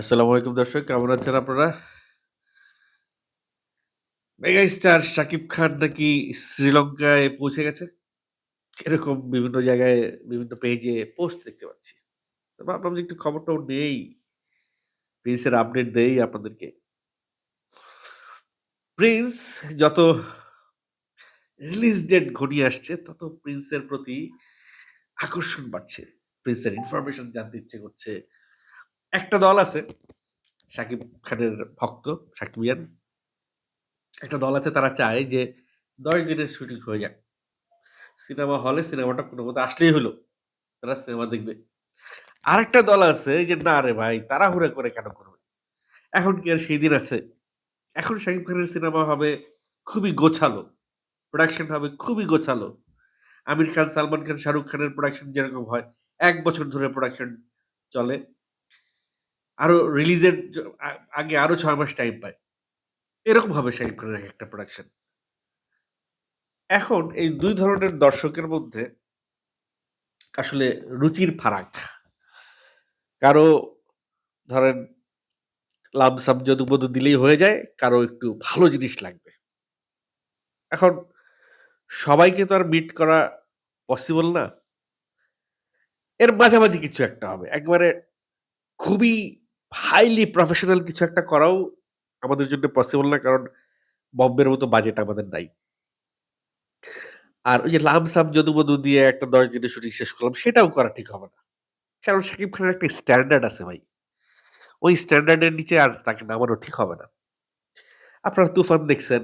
আসসালামু আলাইকুম দর্শক, কেমন আছেন আপনারা? মেগা স্টার খান নাকি শ্রীলঙ্কায় পৌঁছে গেছে? এরকম বিভিন্ন জায়গায়, বিভিন্ন পেজে পোস্ট দেখতে পাচ্ছি। তো ভাবলাম যে একটু নেই প্রিন্সের আপডেট দেই আপনাদেরকে। প্রিন্স যত রিলিজ ডেট ঘনিয়ে আসছে, তত প্রিন্সের প্রতি আকর্ষণ বাড়ছে। প্রিন্সের ইনফরমেশন জানতে ইচ্ছে করছে। একটা দল আছে শাকিব খানের ভক্ত সাকিবিয়ান একটা দল আছে, তারা চায় যে দশ দিনের শুটিং হয়ে যাক। সিনেমা হলে সিনেমাটা কোনো মতো আসলেই হলো, তারা সিনেমা দেখবে। আরেকটা দল আছে যে, না রে ভাই তারা তাড়াহুড়া করে কেন করবে? এখন কি আর সেই দিন আছে। এখন শাকিব খানের সিনেমা হবে খুবই গোছালো প্রোডাকশন হবে খুবই গোছালো। আমির খান, সালমান খান, শাহরুখ খানের প্রোডাকশন যেরকম হয়, এক বছর ধরে প্রোডাকশন চলে। আরও রিলিজের আগে আরও ছয় মাস টাইম পায়। এরকম হবে খানের এক একটা প্রোডাকশন এখন এই দুই ধরনের দর্শকের মধ্যে আসলে রুচির ফারাক। কারও ধরেন লামসাম যদুবধু দিলেই হয়ে যায়, কারও একটু ভালো জিনিস লাগবে। এখন সবাইকে তো আর মিট করা পসিবল না। এর মাঝামাঝি কিছু একটা হবে। একবারে খুবই হাইলি প্রফেশনাল কিছু একটা করাও আমাদের জন্য পসিবল না, কারণ বম্বের মতো বাজেট আমাদের নাই। আর ওই যে লামসাম যদুবধু দিয়ে একটা দশ দিনের শুটিং শেষ করলাম, সেটাও করা ঠিক হবে না। কারণ শাকিব খানের একটা স্ট্যান্ডার্ড আছে ভাই। ওই স্ট্যান্ডার্ডের নিচে আর তাকে নামানো ঠিক হবে না। আপনারা তুফান দেখছেন,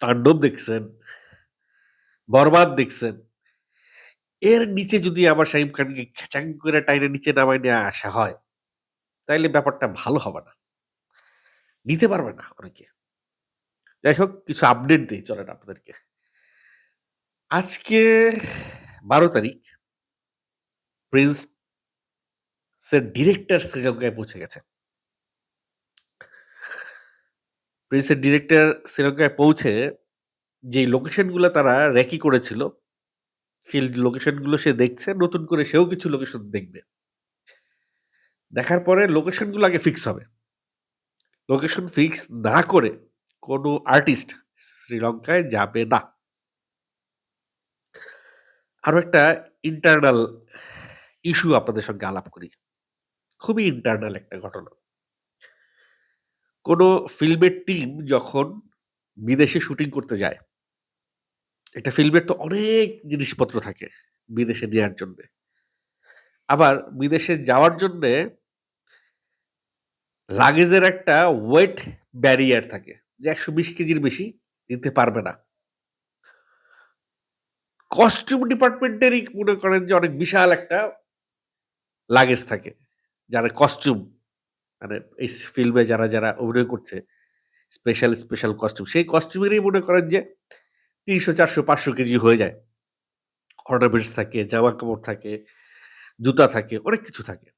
তাণ্ডব দেখছেন, বরবাদ দেখছেন। এর নিচে যদি আবার শাহিব খানকে খেচাং করে টাইনে নিচে নামাই নিয়ে আসা হয় তাইলে ব্যাপারটা ভালো হবে না। নিতে পারবে না অনেকে। যাই হোক, কিছু আপডেট দিই, চলেন আপনাদেরকে। আজকে বারো তারিখ প্রিন্স ডিরেক্টর শ্রীলঙ্কায় পৌঁছে গেছে। প্রিন্সের ডিরেক্টর শ্রীলঙ্কায় পৌঁছে যে লোকেশনগুলো তারা র্যাকি করেছিল ফিল্ড লোকেশনগুলো সে দেখছে, নতুন করে সেও কিছু লোকেশন দেখবে। দেখার পরে লোকেশনগুলো আগে ফিক্স হবে। লোকেশন ফিক্স না করে কোনো আর্টিস্ট শ্রীলঙ্কায় যাবে না। আরও একটা ইন্টারনাল ইস্যু আপনাদের সঙ্গে আলাপ করি। খুবই ইন্টারনাল একটা ঘটনা। কোনো ফিল্মের টিম যখন বিদেশে শুটিং করতে যায়, একটা ফিল্মের তো অনেক জিনিসপত্র থাকে বিদেশে নেওয়ার জন্য। আবার বিদেশে যাওয়ার জন্য লাগেজের একটা ওয়েট ব্যারিয়ার থাকে যে একশো বিশ কেজির বেশি নিতে পারবে না। কস্টিউম ডিপার্টমেন্টেরই মনে করেন যে অনেক বিশাল একটা লাগেজ থাকে, যারা কস্টিউম মানে এই ফিল্মে যারা যারা অভিনয় করছে স্পেশাল স্পেশাল কস্টিউম সেই কস্টিউমেরই মনে করেন যে তিনশো, চারশো, পাঁচশো কেজি হয়ে যায়। অর্নামেন্টস থাকে, জামা কাপড় থাকে জুতা থাকে, অনেক কিছু থাকে।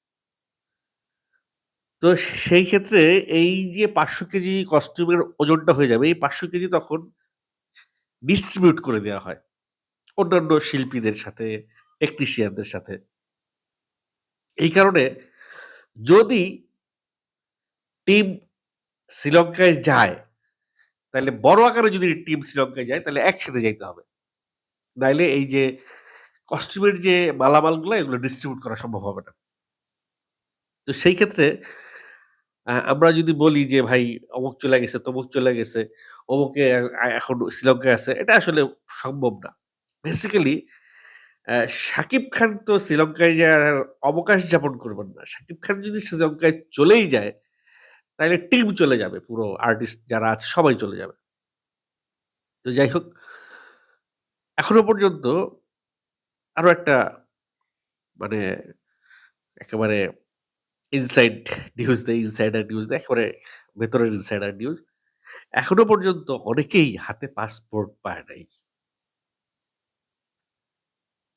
তো সেই ক্ষেত্রে এই যে পাঁচশো কেজি কস্টিউমের ওজনটা হয়ে যাবে, এই পাঁচশো কেজি তখন ডিস্ট্রিবিউট করে দেওয়া হয়। অন্যান্য শিল্পীদের সাথে টেকনিশিয়ানদের সাথে। এই কারণে যদি টিম শ্রীলঙ্কায় যায়, তাহলে বড় আকারে যদি টিম শ্রীলঙ্কায় যায়, তাহলে একসাথে যাইতে হবে। নাইলে এই যে কস্টিউমের যে মালামালগুলো, এগুলো ডিস্ট্রিবিউট করা সম্ভব হবে না। তো সেই ক্ষেত্রে আমরা যদি বলি যে, ভাই, অমুক চলে গেছে, তমুক চলে গেছে, অমুকে এখন শ্রীলঙ্কায় আছে, এটা আসলে সম্ভব না। বেসিক্যালি শাকিব খান তো শ্রীলঙ্কায় যাওয়ার অবকাশ যাপন করবেন না। শাকিব খান যদি শ্রীলঙ্কায় চলেই যায়, তাহলে টিম চলে যাবে, পুরো আর্টিস্ট যারা আছে, সবাই চলে যাবে। তো যাই হোক, এখনও পর্যন্ত আরও একটা মানে একেবারে ইনসাইড নিউজ দেয় ইনসাইডার নিউজ দেয়, একেবারে ভেতরের ইনসাইডার নিউজ এখনও পর্যন্ত অনেকেই হাতে পাসপোর্ট পায় নাই।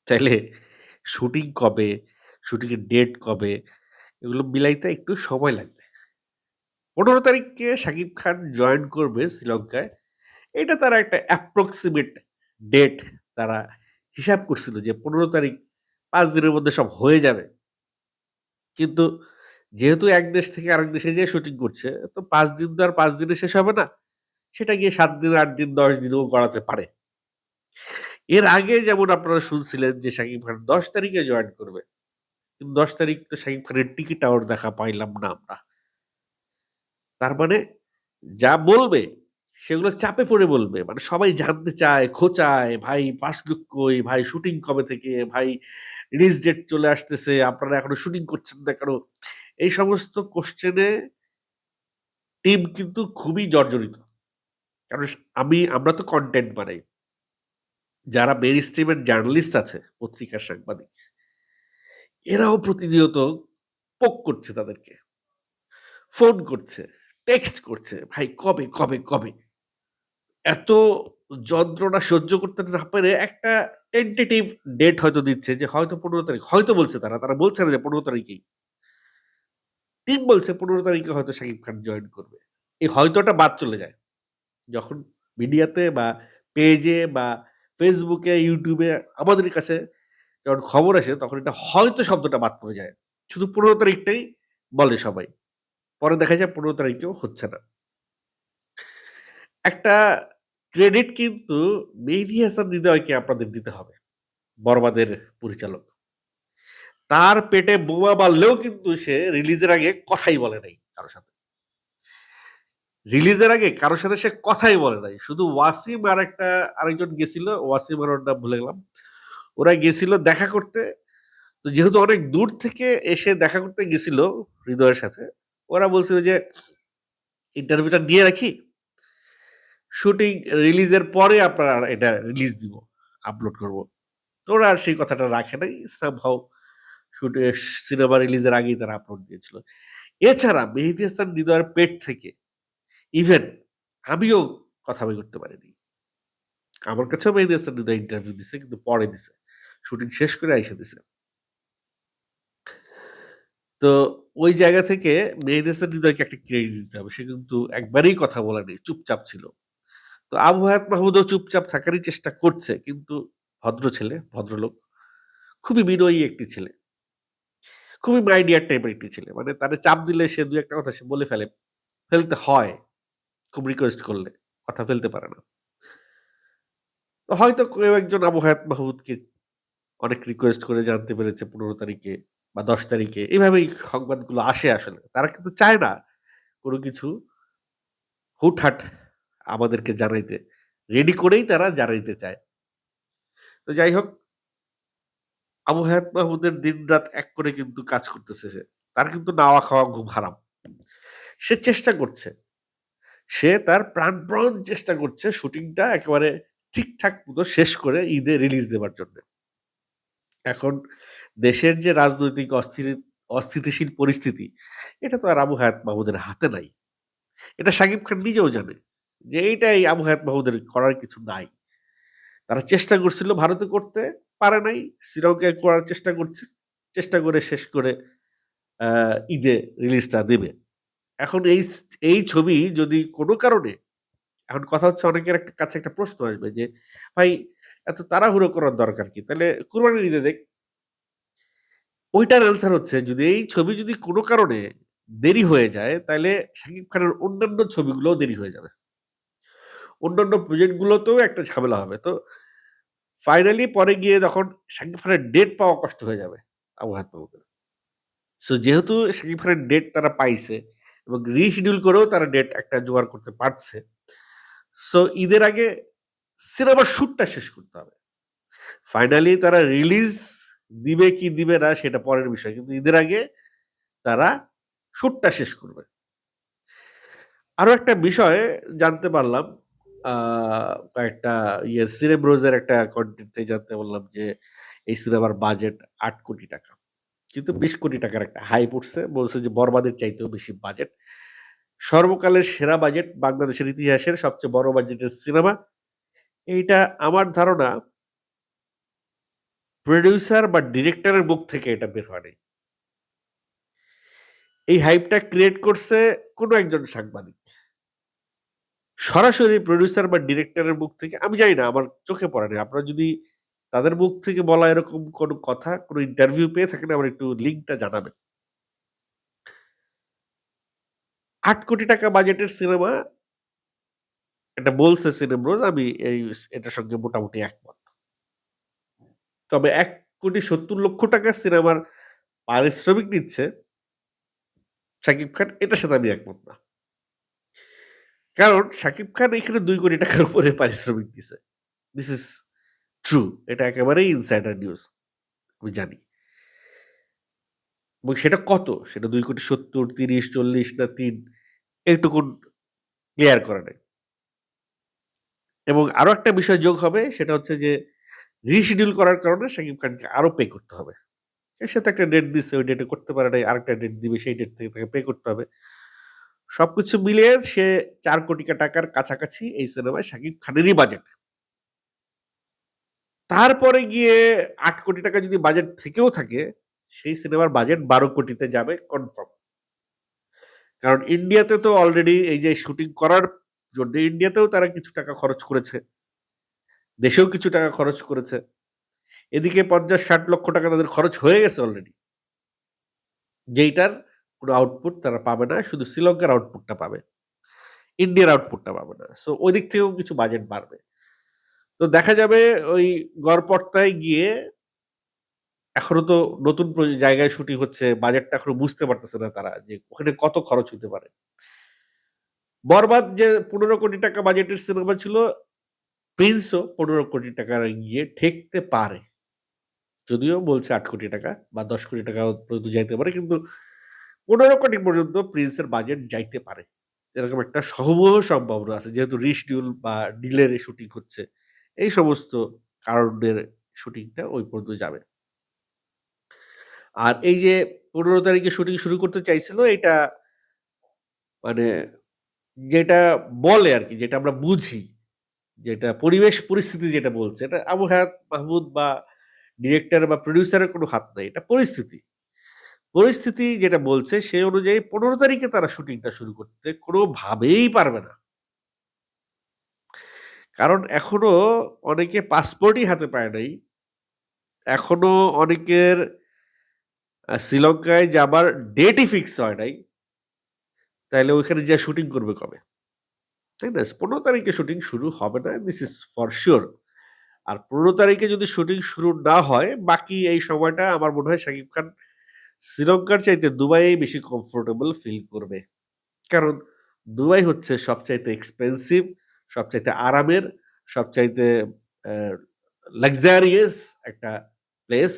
তাইলে শুটিং কবে শুটিং এর ডেট কবে, এগুলো মিলাইতে একটু সময় লাগবে। পনেরো তারিখে শাকিব খান জয়েন করবে শ্রীলঙ্কায়। এটা তারা একটা অ্যাপ্রক্সিমেট ডেট তারা হিসাব করছিল যে পনেরো তারিখ পাঁচ দিনের মধ্যে সব হয়ে যাবে কিন্তু যেহেতু এক দেশ থেকে আরেক দেশে যেয়ে শুটিং করছে, তো পাঁচ দিন তো আর পাঁচ দিনে শেষ হবে না। সেটা গিয়ে সাত দিন, আট দিন, ১০ দিনেও গড়াতে পারে। এর আগে যেমন আপনারা শুনছিলেন যে শাকিব খান ১০ তারিখে জয়েন করবে। কিন্তু ১০ তারিখ তো শাকিব খানের টিকিট আউট দেখা পাইলাম না আমরা। তার মানে যা বলবে সেগুলো চাপে পড়ে বলবে। মানে সবাই জানতে চায়, খোঁচায়, "ভাই পাস লুক কই? ভাই শুটিং কবে থেকে? ভাই রিলিজ ডেট চলে আসতেছে। আপনারা এখনও শুটিং করছেন না কেন?" এই সমস্ত কোশ্চেনে টিম কিন্তু খুবই জর্জরিত। কারণ আমি আমরা তো কন্টেন্ট বানাই। যারা মেইন স্ট্রিম এর জার্নালিস্ট আছে, পত্রিকার সাংবাদিক এরাও প্রতিনিয়ত পোক করছে তাদেরকে। ফোন করছে, টেক্সট করছে, "ভাই কবে, কবে, কবে?" এত যন্ত্রণা সহ্য করতে না পেরে একটা টেন্টেটিভ ডেট হয়তো দিচ্ছে যে হয়তো ১৫ তারিখ। হয়তো বলছে তারা। তারা বলছে না যে ১৫ তারিখেই। টিম বলছে ১৫ তারিখে হয়তো শাকিব খান জয়েন করবে। এই হয়তোটা বাদ চলে যায়। যখন মিডিয়াতে বা পেজে বা ফেসবুকে, ইউটিউবে আমাদের কাছে যখন খবর আসে তখন এটা হয়তো শব্দটা বাদ পড়ে যায়। শুধু ১৫ তারিখটাই বলে সবাই। পরে দেখা যায় ১৫ তারিখেও হচ্ছে না। একটা ক্রেডিট কিন্তু মেহেদী হাসান হৃদয়কে আপনাদের দিতে হবে। বরবাদের পরিচালক। তার পেটে বোমা বাললেও কিন্তু সে রিলিজের আগে কথাই বলে নাই কারও সাথে। রিলিজের আগে কারও সাথে সে কথাই বলে নাই। শুধু ওয়াসিম আর একটা আরেকজন গেছিল। ওয়াসিম আর নাম ভুলে গেলাম। ওরা গেছিল দেখা করতে। তো যেহেতু অনেক দূর থেকে এসে দেখা করতে গেছিল হৃদয়ের সাথে, ওরা বলছিল যে, "ইন্টারভিউটা নিয়ে রাখি। শুটিং রিলিজের পরে আপনার এটা রিলিজ দিব। আপলোড করব।" তো ওরা আর সেই কথাটা রাখে নাই। সামহাউ শুটে সিনেমা রিলিজের আগেই তারা আপলোড দিয়েছিল। এছাড়া মেহেদি হাসান হৃদয়ের পেট থেকে ইভেন আমিও কথা বই করতে পারিনি। আমার কাছেও মেহেদি হাসান হৃদয় ইন্টারভিউ দিছে, কিন্তু পরে দিছে। শুটিং শেষ করে আইসা দিছে। তো ওই জায়গা থেকে মেহেদী হাসান হৃদয়কে একটা ক্রেডিট দিতে হবে। সে কিন্তু একবারেই কথা বলে নাই। চুপচাপ ছিল। তো আবু হায়াত মাহমুদও চুপচাপ থাকারই চেষ্টা করছে। কিন্তু ভদ্র ছেলে, ভদ্রলোক। খুবই বিনয়ী একটি ছেলে। খুবই মাইডিয়ার টাইপের একটি ছেলে। মানে তারে চাপ দিলে সে দু একটা কথা সে বলে ফেলে। ফেলতে হয়। খুব রিকোয়েস্ট করলে। কথা ফেলতে পারে না। হয়তো কেউ একজন আবু হায়াত মাহমুদকে অনেক রিকোয়েস্ট করে জানতে পেরেছে ১৫ তারিখে বা ১০ তারিখে। এভাবেই সংবাদগুলো আসে আসলে। তারা কিন্তু চায় না কোনো কিছু হুটহাট আমাদেরকে জানাইতে। রেডি করেই তারা জানাইতে চায়। তো যাই হোক আবু হায়াত মাহমুদের দিনরাত এক করে কিন্তু কাজ করতেছে সে। তার কিন্তু নাওয়া খাওয়া ঘুম হারাম। সে চেষ্টা করছে। সে তার প্রাণপণ চেষ্টা করছে শুটিংটা একেবারে ঠিকঠাক মতো শেষ করে ঈদে রিলিজ দেবার জন্যে। এখন দেশের যে রাজনৈতিক অস্থির অস্থিতিশীল পরিস্থিতি, এটা তো আর আবু হায়াত মাহমুদের হাতে নাই। এটা শাকিব খান নিজেও জানে যে এইটাই আবু হায়াত মাহমুদের করার কিছু নাই। তারা চেষ্টা করছিল ভারতে করতে, পারে নাই। শ্রীলঙ্কায় করার চেষ্টা করছে। চেষ্টা করে শেষ করে ঈদে রিলিজটা দেবে। এখন এই এই ছবি যদি কোনো কারণে এখন কথা হচ্ছে অনেকের একটা কাছে একটা প্রশ্ন আসবে যে, "ভাই এত তাড়াহুড়ো করার দরকার কি? তাহলে কুরবানির ঈদে দেখ ওইটার অ্যান্সার হচ্ছে যদি এই ছবি যদি কোনো কারণে দেরি হয়ে যায়, তাহলে শাকিব খানের অন্যান্য ছবিগুলোও দেরি হয়ে যাবে। অন্যান্য প্রজেক্ট গুলোতেও একটা ঝামেলা হবে। তো ফাইনালি পরে গিয়ে যখন শাকিব খানের ডেট পাওয়া কষ্ট হয়ে যাবে আবু মাহমুদের। সো যেহেতু শাকিব খানের ডেট তারা পাইছে এবং রিশিডিউল করেও তারা ডেট একটা জোগাড় করতে পারছে। সো ঈদের আগে সিনেমার শ্যুটটা শেষ করতে হবে। ফাইনালি তারা রিলিজ দিবে কি দিবে না সেটা পরের বিষয়। কিন্তু ঈদের আগে তারা শ্যুটটা শেষ করবে। আরও একটা বিষয় জানতে পারলাম কয়েকটা ইয়ে সিনেব্রোজের একটা কনটেন্ট জানতে পারলাম যে, এই সিনেমার বাজেট আট কোটি টাকা। কিন্তু বিশ কোটি টাকার একটা হাইপ উঠছে। বলছে যে বরবাদের চাইতেও বেশি বাজেট। সর্বকালের সেরা বাজেট বাংলাদেশের ইতিহাসের সবচেয়ে বড় বাজেটের সিনেমা। এইটা আমার ধারণা প্রোডিউসার বা ডিরেক্টরের মুখ থেকে এটা বের হয়। এই হাইপটা ক্রিয়েট করছে কোনো একজন সাংবাদিক। সরাসরি প্রোডিউসার বা ডিরেক্টরের মুখ থেকে আমি জানি না আমার চোখে পড়ে নাই। আপনারা যদি তাদের মুখ থেকে বলা এরকম কোন কথা, কোন ইন্টারভিউ পেয়ে থাকেন আমার একটু লিঙ্কটা জানাবেন। আট কোটি টাকা বাজেটের সিনেমা এটা বলছে সিনেব্রোজ আমি এই এটার সঙ্গে মোটামুটি একমত তবে এক কোটি সত্তর লক্ষ টাকার সিনেমার পারিশ্রমিক নিচ্ছে শাকিব খান এটার সাথে আমি একমত না কারণ শাকিব খান এখানে দুই কোটি টাকার উপরে পারিশ্রমিক দিছে। দিস ইজ ট্রু এটা একেবারেই ইনসাইডার নিউজ আমি জানি। এবং সেটা কত? সেটা দুই কোটি সত্তর, তিরিশ, চল্লিশ না তিন এইটুকুন ক্লিয়ার করে নেই। এবং আরও একটা বিষয় যোগ হবে, সেটা হচ্ছে যে রিশিডিউল করার কারণে শাকিব খানকে আরও পে করতে হবে। সে তো একটা ডেট দিচ্ছে ওই ডেটে করতে পারে নাই, আরেকটা ডেট দিবে, সেই ডেট থেকে তাকে পে করতে হবে। সবকিছু মিলিয়ে সে চার কোটি টাকার কাছাকাছি এই সিনেমায় শাকিব খানেরই বাজেট তারপরে গিয়ে আট কোটি টাকা যদি বাজেট থেকেও থাকে, সেই সিনেমার বাজেট বারো কোটিতে যাবে কনফার্ম কারণ ইন্ডিয়াতে তো অলরেডি এই যে শুটিং করার জন্য ইন্ডিয়াতেও তারা কিছু টাকা খরচ করেছে। দেশেও কিছু টাকা খরচ করেছে। এদিকে পঞ্চাশ ষাট লক্ষ টাকা তাদের খরচ হয়ে গেছে অলরেডি যেইটার কোনো আউটপুট তারা পাবে না, শুধু শ্রীলঙ্কার আউটপুটটা পাবে। ইন্ডিয়ার আউটপুটটা পাবে না। সো ওই দিক থেকেও কিছু বাজেট বাড়বে। তো দেখা যাবে ওই গড়পড়তায় গিয়ে এখনও তো নতুন জায়গায় শুটিং হচ্ছে বাজেটটা এখনও বুঝতে পারতেছে না তারা যে ওখানে কত খরচ হতে পারে। বরবাদ যে পনেরো কোটি টাকা বাজেটের সিনেমা ছিল প্রিন্সও পনেরো কোটি টাকা গিয়ে ঠেকতে পারে। যদিও বলছে আট কোটি টাকা বা দশ কোটি টাকা পর্যন্ত যাইতে পারে, কিন্তু পনেরো কোটি পর্যন্ত প্রিন্সের বাজেট যাইতে পারে। এরকম একটা সহবহ সম্ভাবনা আছে, যেহেতু রিশডিউল বা ডিলের শুটিং হচ্ছে, এই সমস্ত কারণের শুটিংটা ওই পর্যন্ত যাবে। আর এই যে পনেরো তারিখে শুটিং শুরু করতে চাইছিল, এটা মানে যেটা বলে আর কি, যেটা আমরা বুঝি, যেটা পরিবেশ পরিস্থিতি যেটা বলছে, এটা আবু মাহমুদ বা ডিরেক্টর বা প্রডিউসারের কোনো হাত নাই, এটা পরিস্থিতি। পরিস্থিতি যেটা বলছে সেই অনুযায়ী পনেরো তারিখে তারা শুটিংটা শুরু করতে কোনোভাবেই পারবে না। কারণ এখনও অনেকে পাসপোর্টই হাতে পায় নাই। এখনও অনেকের শ্রীলঙ্কায় যাবার ডেটই ফিক্স হয় নাই। তাইলে ওইখানে যে শুটিং করবে কবে? তাই না? পনেরো তারিখে শুটিং শুরু হবে না দিস ইজ ফর শিওর আর পনেরো তারিখে যদি শুটিং শুরু না হয়, বাকি এই সময়টা আমার মনে হয় শাকিব খান শ্রীলঙ্কার চাইতে দুবাই বেশি কমফোর্টেবল ফিল করবে। কারণ দুবাই হচ্ছে সবচাইতে এক্সপেন্সিভ সবচাইতে আরামের, সবচাইতে লাক্সারিয়াস একটা প্লেস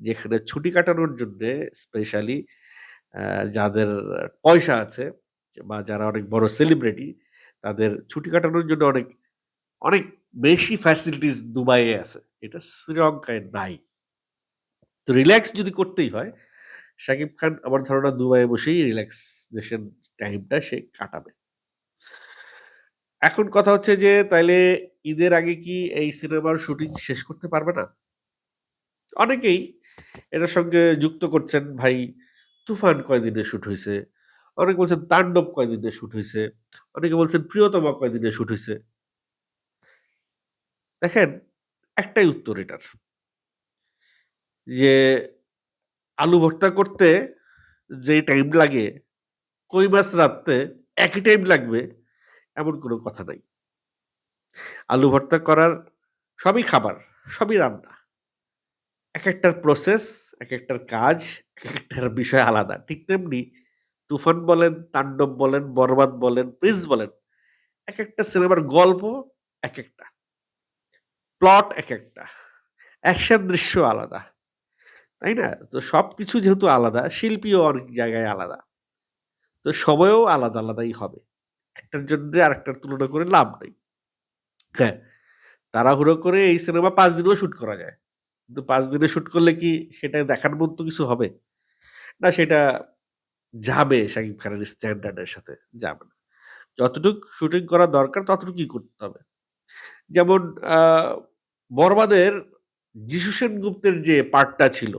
যেখানে ছুটি কাটানোর জন্যে স্পেশালি যাদের পয়সা আছে বা যারা অনেক বড় সেলিব্রিটি তাদের ছুটি কাটানোর জন্য অনেক অনেক বেশি ফ্যাসিলিটিস দুবাইয়ে আছে। এটা শ্রীলঙ্কায় নাই। তো রিল্যাক্স যদি করতেই হয় শাকিব খান আমার ধারণা দুবাইয়ে বসেই রিল্যাক্সেশন টাইমটা সে কাটাবে। এখন কথা হচ্ছে যে, তাইলে ঈদের আগে কি এই সিনেমার শুটিং শেষ করতে পারবে না? অনেকেই এটার সঙ্গে যুক্ত করছেন, ভাই, তুফান কয়দিনে শুট হয়েছে অনেকে বলছেন, তাণ্ডব কয়দিনে শুট হয়েছে অনেকে বলছেন, প্রিয়তমা কয়দিনে শুট হয়েছে দেখেন, একটাই উত্তর এটার। যে আলু ভর্তা করতে যে টাইম লাগে, কই মাছ রাখতে একই টাইম লাগবে, এমন কোনো কথা নাই। আলু ভর্তা করার সবই খাবার, সবই রান্না। এক একটার প্রসেস এক একটার কাজ, এক একটার বিষয় আলাদা। ঠিক তেমনি তুফান বলেন, তাণ্ডব বলেন, বরবাদ বলেন, প্রিন্স বলেন, এক একটা সিনেমার গল্প এক একটা। প্লট এক একটা। অ্যাকশন দৃশ্য আলাদা। তাই না? তো সব কিছু যেহেতু আলাদা শিল্পীও অনেক জায়গায় আলাদা। তো সময়ও আলাদা আলাদাই হবে। একটার জন্য আরেকটার তুলনা করে লাভ নেই। হ্যাঁ তাড়াহুড়ো করে এই সিনেমা পাঁচ দিনেও শ্যুট করা যায়। কিন্তু পাঁচ দিনে শ্যুট করলে কি সেটা দেখার মতো কিছু হবে? না সেটা যাবে শাকিব খানের স্ট্যান্ডার্ডের সাথে যাবে না। যতটুকু শুটিং করা দরকার ততটুকুই করতে হবে। যেমন আহ, বরবাদের যিশু সেনগুপ্তের যে পার্টটা ছিল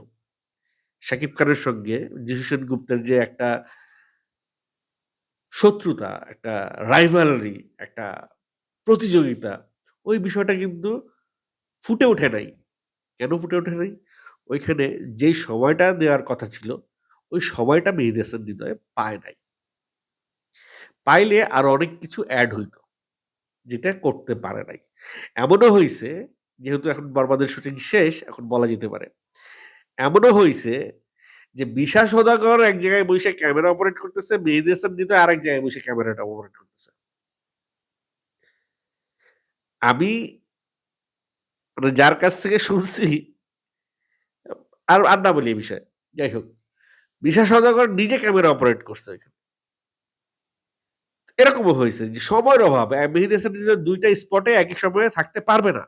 শাকিব খানের সঙ্গে যিশু সেনগুপ্তের যে একটা শত্রুতা, একটা রাইভালরি একটা প্রতিযোগিতা, ওই বিষয়টা কিন্তু ফুটে ওঠে নাই কেন ফুটে ওঠে নাই ওইখানে যেই সময়টা দেওয়ার কথা ছিল, ওই সময়টা মেহেদি হাসান হৃদয়ে পায় নাই পাইলে আরও অনেক কিছু অ্যাড হইতো। যেটা করতে পারে নাই। এমনও হয়েছে যেহেতু এখন বরবাদের শুটিং শেষ, এখন বলা যেতে পারে। এমনও হয়েছে যে বিশা সওদাগর এক জায়গায় বসে ক্যামেরা অপারেট করতেছে, মেহেদী হৃদয় আরেক জায়গায় বসে ক্যামেরাটা অপারেট করতেছে। আমি মানে যার কাছ থেকে শুনছি আর আর না বলি এই বিষয়ে। যাই হোক। বিশা সওদাগর নিজে ক্যামেরা অপারেট করছে ওইখানে। এরকমও হয়েছে যে সময়ের অভাব। মেহেদী হাসান হৃদয় ২ টা স্পটে একই সময়ে থাকতে পারবে না।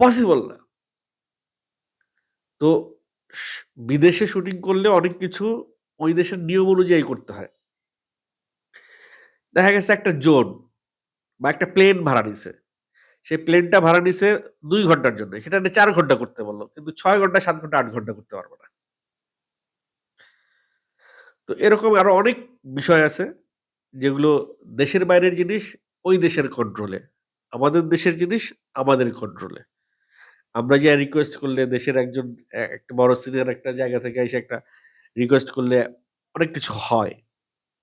পসিবল না। তো বিদেশে শুটিং করলে অনেক কিছু ওই দেশের নিয়ম অনুযায়ী করতে হয়। দেখা গেছে একটা জোন বা একটা প্লেন ভাড়া নিছে। সেই প্লেনটা ভাড়া নিছে দুই ঘণ্টার জন্য। সেটা ৪ ঘণ্টা করতে বলল। কিন্তু ছয় ঘণ্টা, সাত ঘণ্টা, আট ঘণ্টা করতে পারবে না। তো এরকম আরও অনেক বিষয় আছে যেগুলো দেশের বাইরের জিনিস ওই দেশের কন্ট্রোলে। আমাদের দেশের জিনিস আমাদের কন্ট্রোলে। আমরা যে রিকোয়েস্ট করলে দেশের একজন একটা বড় সিনিয়র একটা জায়গা থেকে এসে একটা রিকোয়েস্ট করলে অনেক কিছু হয়।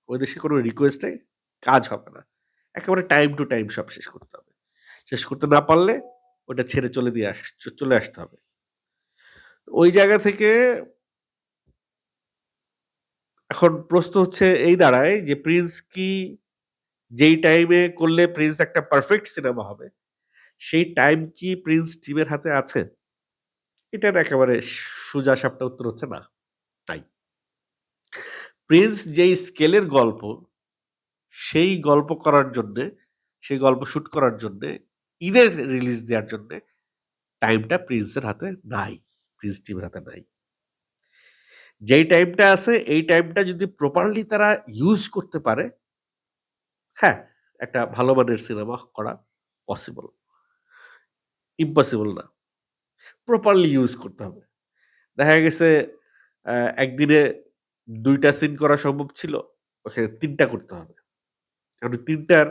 ওই দেশে কোনো রিকোয়েস্টে কাজ হবে না। একেবারে টাইম টু টাইম সব শেষ করতে হবে। শেষ করতে না পারলে ওটা ছেড়ে চলে দিয়ে আস চলে আসতে হবে। ওই জায়গা থেকে এখন প্রশ্ন হচ্ছে এই দাঁড়ায় যে 'প্রিন্স' কি যেই টাইমে করলে 'প্রিন্স' একটা পারফেক্ট সিনেমা হবে, সেই টাইম কি 'প্রিন্স' টিমের হাতে আছে? এটার একেবারে সোজা সাপটা উত্তর হচ্ছে না, তাই 'প্রিন্স' যেই স্কেলের গল্প, সেই গল্প করার জন্যে, সেই গল্প শুট করার জন্যে, ঈদের রিলিজ দেওয়ার জন্যে টাইমটা 'প্রিন্সের' হাতে নাই। 'প্রিন্স' টিমের হাতে নাই। যেই টাইমটা আছে এই টাইমটা যদি প্রপারলি তারা ইউজ করতে পারে হ্যাঁ, একটা ভালো মানের সিনেমা করা পসিবল। ইম্পসিবল না। প্রপারলি ইউজ করতে হবে। দেখা গেছে একদিনে দুইটা সিন করা সম্ভব ছিল। ওখানে ৩ টা করতে হবে। এখন ৩ টার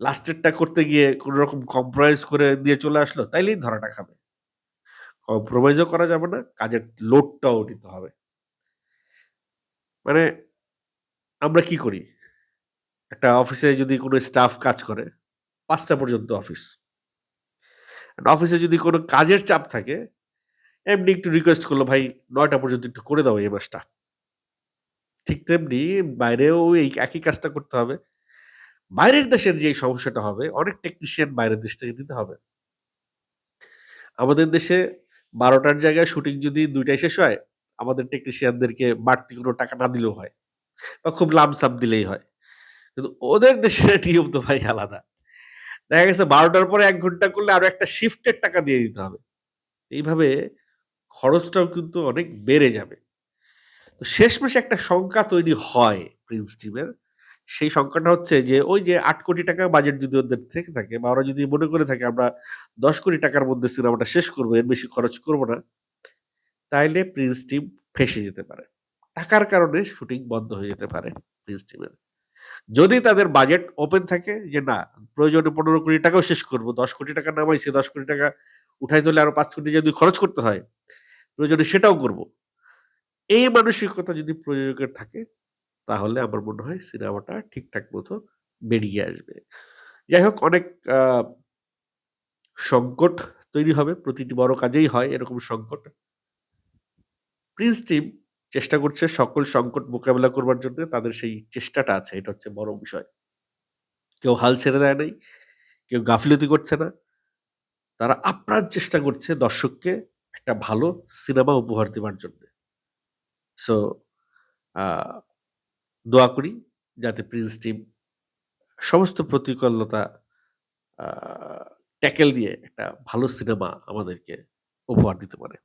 লাস্টেরটা করতে গিয়ে কোনো রকম কম্প্রোমাইজ করে দিয়ে চলে আসলো, তাইলেই ধরাটা খাবে। কম্প্রোমাইজও করা যাবে না, কাজের লোডটাও নিতে হবে। মানে আমরা কি করি? একটা অফিসে যদি কোনো স্টাফ কাজ করে, পাঁচটা পর্যন্ত অফিস। অফিসে যদি কোনো কাজের চাপ থাকে, এমনি একটু রিকোয়েস্ট করল "ভাই নয়টা পর্যন্ত একটু করে দাও এই মাসটা।" ঠিক তেমনি বাইরেও এই একই কাজটা করতে হবে। বাইরের দেশের যে সমস্যাটা হবে, অনেক টেকনিশিয়ান বাইরের দেশ থেকে নিতে হবে। আমাদের দেশে বারোটার জায়গায় শুটিং যদি ২ টায় শেষ হয়, আমাদের টেকনিশিয়ানদেরকে বাড়তি কোনো টাকা না দিলেও হয়। বা খুব লামসাম দিলেই হয়। কিন্তু ওদের দেশের নিয়ম তো ভাই আলাদা। দেখা গেছে বারোটার পরে এক ঘণ্টা করলে আরও একটা শিফটের টাকা দিয়ে দিতে হবে। এইভাবে খরচটাও কিন্তু অনেক বেড়ে যাবে। তো শেষমেশ একটা সংখ্যা তৈরি হয় 'প্রিন্স' টিমের। সেই সংখ্যাটা হচ্ছে যে, ওই যে আট কোটি টাকা বাজেট যদি ওদের থেকে থাকে বা ওরা যদি মনে করে থাকে আমরা দশ কোটি টাকার মধ্যে সিনেমাটা শেষ করব, এর বেশি খরচ করব না। তাইলে 'প্রিন্স' টিম ফেঁসে যেতে পারে। টাকার কারণে শুটিং বন্ধ হয়ে যেতে পারে 'প্রিন্স' টিমের। যদি তাদের বাজেট ওপেন থাকে যে না প্রয়োজনে পনেরো কোটি টাকাও শেষ করব। দশ কোটি টাকা নামাইছে দশ কোটি টাকা উঠাইতে হলে আরও পাঁচ কোটি যদি খরচ করতে হয়, প্রয়োজনে সেটাও করব। এই মানসিকতা যদি প্রযোজকের থাকে, তাহলে আমার মনে হয় সিনেমাটা ঠিকঠাক মতো বেরিয়ে আসবে। যাই হোক অনেক সংকট তৈরি হবে। প্রতিটি বড় কাজেই হয় এরকম সংকট। 'প্রিন্স' টিম চেষ্টা করছে সকল সংকট মোকাবেলা করবার জন্য। তাদের সেই চেষ্টাটা আছে। এটা হচ্ছে বড় বিষয়। কেউ হাল ছেড়ে দেয় নাই। কেউ গাফিলতি করছে না। তারা আপ্রাণ চেষ্টা করছে দর্শককে একটা ভালো সিনেমা উপহার দেওয়ার জন্যে। সো দোয়া করি যাতে 'প্রিন্স' টিম সমস্ত প্রতিকূলতা ট্যাকেল দিয়ে একটা ভালো সিনেমা আমাদেরকে উপহার দিতে পারে।